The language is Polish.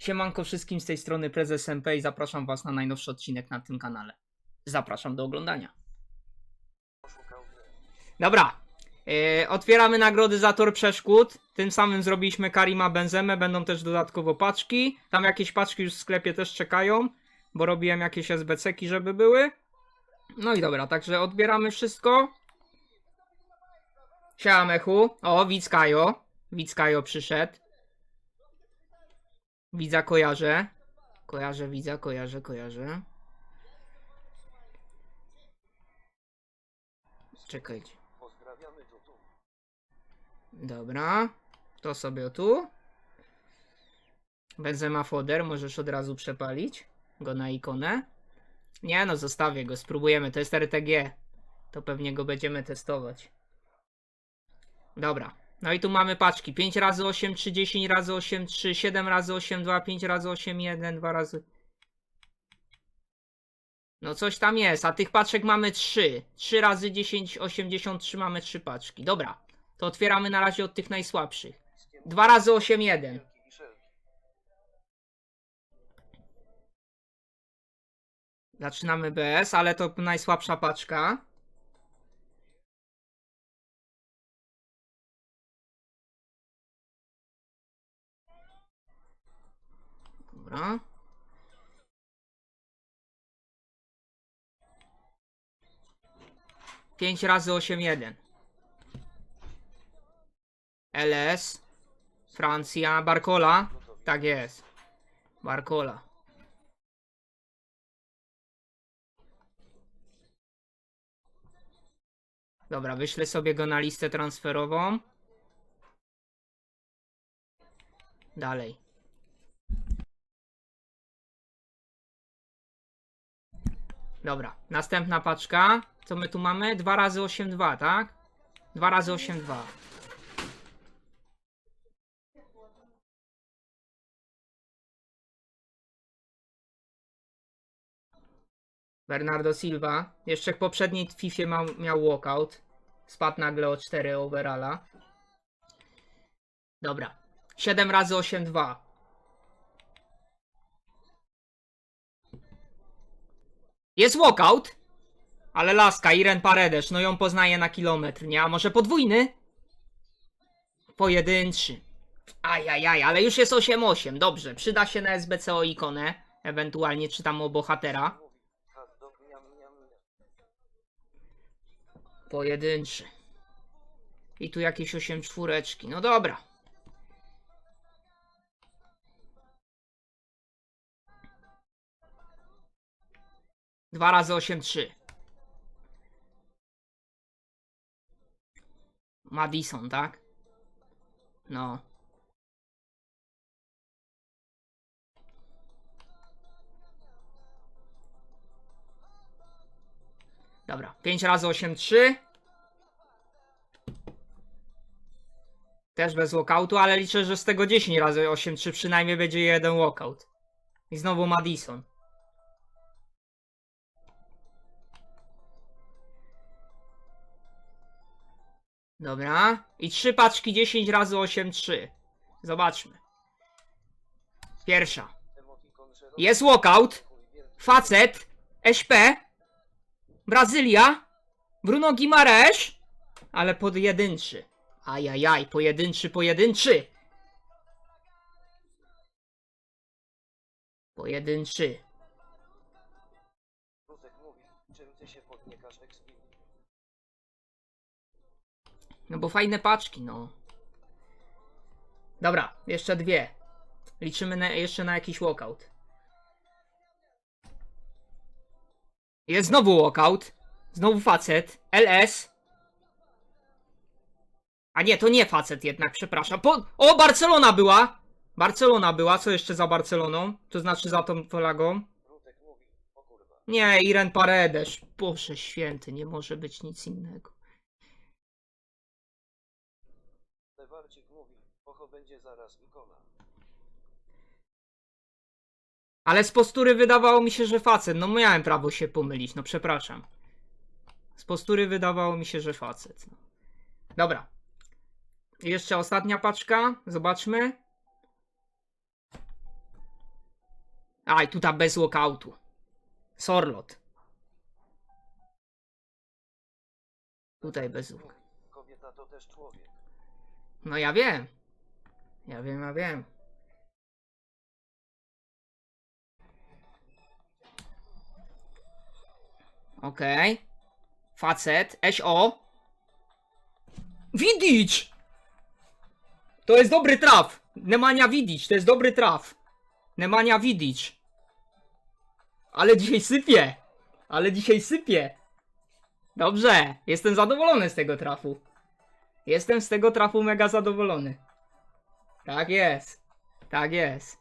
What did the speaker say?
Siemanko wszystkim z tej strony Prezes MP i zapraszam was na najnowszy odcinek na tym kanale. Zapraszam do oglądania. Dobra. e, otwieramy nagrody za tor przeszkód. Tym samym zrobiliśmy Karima Benzemę. Będą też dodatkowo paczki. Tam jakieś paczki już w sklepie też czekają, bo robiłem jakieś SBC-ki, żeby były. No i dobra, także odbieramy wszystko. Siema Mechu. O, Wickajo. Wickajo przyszedł. Widza kojarzę. Kojarzę widza, kojarzę, kojarzę. Czekajcie. Dobra. To sobie tu. Benzema foder, możesz od razu przepalić go na ikonę. Nie no, zostawię go, spróbujemy. To jest RTG. To pewnie go będziemy testować. Dobra. No i tu mamy paczki. 5 razy 8, 3, 10 razy 8, 3, 7 razy 8, 2, 5 razy 8, 1, 2 razy... No coś tam jest, a tych paczek mamy 3. 3 razy 10, 83 mamy 3 paczki. Dobra, to otwieramy na razie od tych najsłabszych. 2 razy 8, 1. Zaczynamy bez, ale to najsłabsza paczka. Dobra. Pięć razy osiem jeden. LS. Francja. Barcola. Tak jest. Barcola. Dobra, wyślę sobie go na listę transferową. Dalej. Dobra, następna paczka. Co my tu mamy? 2 razy 8, 2, tak? 2 razy 8, 2. Bernardo Silva. Jeszcze w poprzedniej FIFA ma, miał walkout. Spadł nagle o 4 overalla. Dobra. 7 razy 8, Jest walkout. Ale laska, Iren Paredes, no ją poznaje na kilometr, nie? A może podwójny? Pojedynczy. Ajajaj, ale już jest 8-8, dobrze. Przyda się na SBC o ikonę. Ewentualnie czytam o bohatera. Pojedynczy. I tu jakieś 8 czwóreczki. No dobra. Dwa razy 8, 3. Madison, tak? No. Dobra, 5 razy 8, 3. Też bez walkoutu, ale liczę, że z tego 10 razy 8, 3 przynajmniej będzie jeden walkout. I znowu Madison. Dobra. I trzy paczki 10 razy 8, 3. Zobaczmy. Pierwsza. Jest walkout. Facet. SP. Brazylia. Bruno Guimaraes. Ale pojedynczy. Ajajaj, pojedynczy, pojedynczy. Pojedynczy. Rusek mówi, czym ty się podniekasz Expin? No bo fajne paczki, no. Dobra, jeszcze dwie. Liczymy na, jeszcze na jakiś walkout. Jest znowu walkout. Znowu facet. LS. A nie, to nie facet jednak, przepraszam. Po... O, Barcelona była! Barcelona była, co jeszcze za Barceloną? To znaczy za tą flagą? Nie, Iren Paredes. Boże święty, nie może być nic innego. Będzie zaraz ikona. Ale z postury wydawało mi się, że facet. No miałem prawo się pomylić, no przepraszam. Z postury wydawało mi się, że facet. No. Dobra. Jeszcze ostatnia paczka. Zobaczmy. Aj, tutaj bez walkoutu. Sorlot. Tutaj bez walk. Kobieta to też człowiek. No ja wiem. Ja wiem, ja wiem. Okej. Facet. SO. Widzić! To jest dobry traf. Nemania widzieć, to jest dobry traf. Nemania widzieć. Ale dzisiaj sypie. Ale dzisiaj sypie. Dobrze, jestem zadowolony z tego trafu. Jestem z tego trafu mega zadowolony. Tak jest. Tak jest.